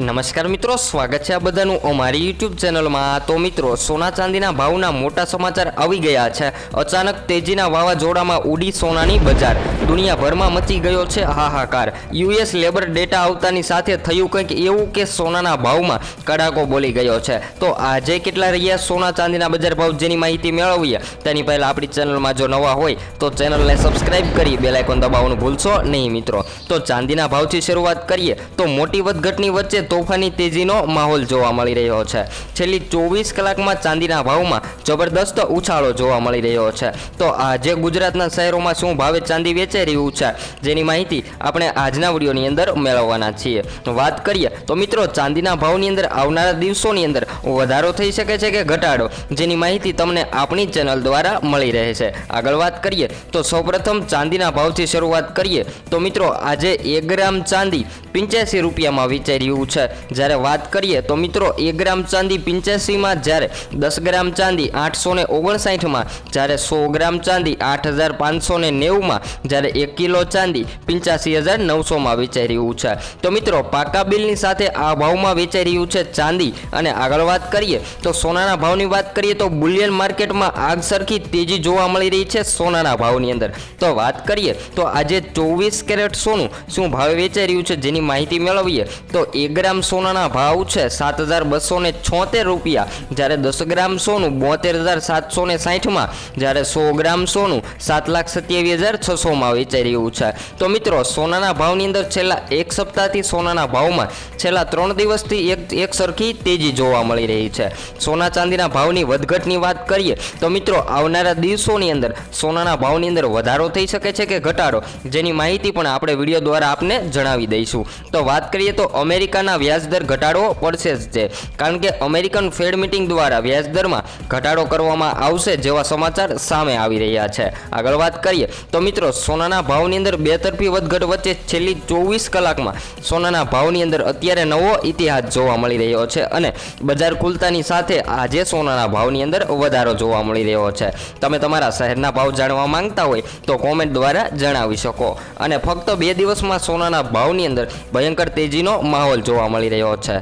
નમસ્કાર મિત્રો, સ્વાગત છે આ બધાનું અમારી યુટ્યુબ ચેનલમાં. તો મિત્રો, સોના ચાંદીના ભાવના મોટા સમાચાર આવી ગયા છે. અચાનક તેજીના વાવાઝોડામાં ઉડી સોનાની બજાર. દુનિયાભરમાં મચી ગયો છે હાહાકાર. યુએસ લેબર ડેટા આવતાની સાથે થયું કંઈક એવું કે સોનાના ભાવમાં કડાકો બોલી ગયો છે. તો આજે કેટલા રહ્યા સોના ચાંદીના બજાર ભાવ જેની માહિતી મેળવીએ? તેની પહેલાં આપણી ચેનલમાં જો નવા હોય, તો ચેનલને સબસ્ક્રાઇબ કરી બેલાઇકોન દબાવવાનું ભૂલશો નહીં મિત્રો. તો ચાંદીના ભાવથી શરૂઆત કરીએ. તો મોટી વધઘટની વચ્ચે તોફાની તેજીનો માહોલ જોવા મળી રહ્યો છે. છેલ્લી ચોવીસ કલાકમાં ચાંદીના ભાવમાં જબરદસ્ત ઉછાળો જોવા મળી રહ્યો છે. તો આજે ગુજરાતના શહેરોમાં શું ભાવે ચાંદી વેચાઈ રહ્યું છે? જેની માહિતી આપણે આજના વિડીયોની અંદર મેળવવાના છીએ. વાત કરીએ તો મિત્રો, ચાંદીના ભાવની અંદર આવનારા દિવસોની અંદર વધારો થઈ શકે છે કે ઘટાડો? જેની માહિતી તમને આપણી ચેનલ દ્વારા મળી રહે છે. આગળ વાત કરીએ તો સૌપ્રથમ ચાંદીના ભાવથી શરૂઆત કરીએ. તો મિત્રો, આજે એક ગ્રામ ચાંદી પિંચ્યાસી રૂપિયામાં વેચાઈ રહ્યું છે. જ્યારે વાત કરીએ તો મિત્રો એક ગ્રામ ચાંદી પિંચ્યાસીમાં, જ્યારે દસ ગ્રામ ચાંદી આઠસો ને ઓગણસાઠમાં, જ્યારે સો ગ્રામ ચાંદી આઠ હજાર પાંચસો ને નેવુંમાં, જ્યારે એક કિલો ચાંદી પિંચ્યાસી હજાર નવસોમાં વેચાઈ રહ્યું છે. તો મિત્રો, પાકા બિલની સાથે આ ભાવમાં વેચાઈ રહ્યું છે ચાંદી. અને આગળ વાત કરીએ તો સોનાના ભાવની વાત કરીએ તો બુલિયન માર્કેટમાં આગ સરખી તેજી જોવા મળી રહી છે સોનાના ભાવની અંદર. તો વાત કરીએ તો આજે ચોવીસ કેરેટ સોનું શું ભાવે વેચાઈ રહ્યું છે? જેની માહિતી મેળવીએ તો એક ગ્રામ સોનાના ભાવ છે સાત હજાર બસો ને છોતેર રૂપિયા. જ્યારે દસ ગ્રામ સોનું બોતેર હજાર સાતસો ને સાઠમાં જ્યારે સો ગ્રામ સોનું સાત લાખ સત્યાવીસ હજાર છસોમાં વેચાઈ રહ્યું છે. તો મિત્રો, સોનાના ભાવની અંદર છેલ્લા એક સપ્તાહથી સોનાના ભાવમાં છેલ્લા ત્રણ દિવસથી એક એક સરખી તેજી જોવા મળી રહી છે. સોના ચાંદીના ભાવની વધઘટની વાત કરીએ, તો મિત્રો, આવનારા દિવસોની અંદર સોનાના ભાવની અંદર વધારો થઈ શકે છે કે ઘટાડો? જેની માહિતી પણ આપણે વીડિયો દ્વારા આપને જણાવી દઈશું. તો વાત કરીએ તો અમેરિકાના વ્યાજદર ઘટાડવો પડશે જ છે. કારણ કે અમેરિકન ફેડ મિટિંગ દ્વારા વ્યાજદરમાં ઘટાડો કરવામાં આવશે જેવા સમાચાર સામે આવી રહ્યા છે. આગળ વાત કરીએ તો મિત્રો, સોનાના ભાવની અંદર બેતરફી વધઘટ વચ્ચે છેલ્લી ચોવીસ કલાકમાં સોનાના ભાવની અંદર અત્યારે નવો ઇતિહાસ જોવા મળી રહ્યો છે અને બજાર ખુલતાની સાથે આજે સોનાના ભાવની અંદર વધારો જોવા મળી રહ્યો છે. તમે તમારા શહેરના ભાવ જાણવા માંગતા હોય તો કોમેન્ટ દ્વારા જણાવી શકો. અને ફક્ત બે દિવસમાં સોનાના ભાવની અંદર ભયંકર તેજીનો માહોલ જોવા મળી રહ્યો છે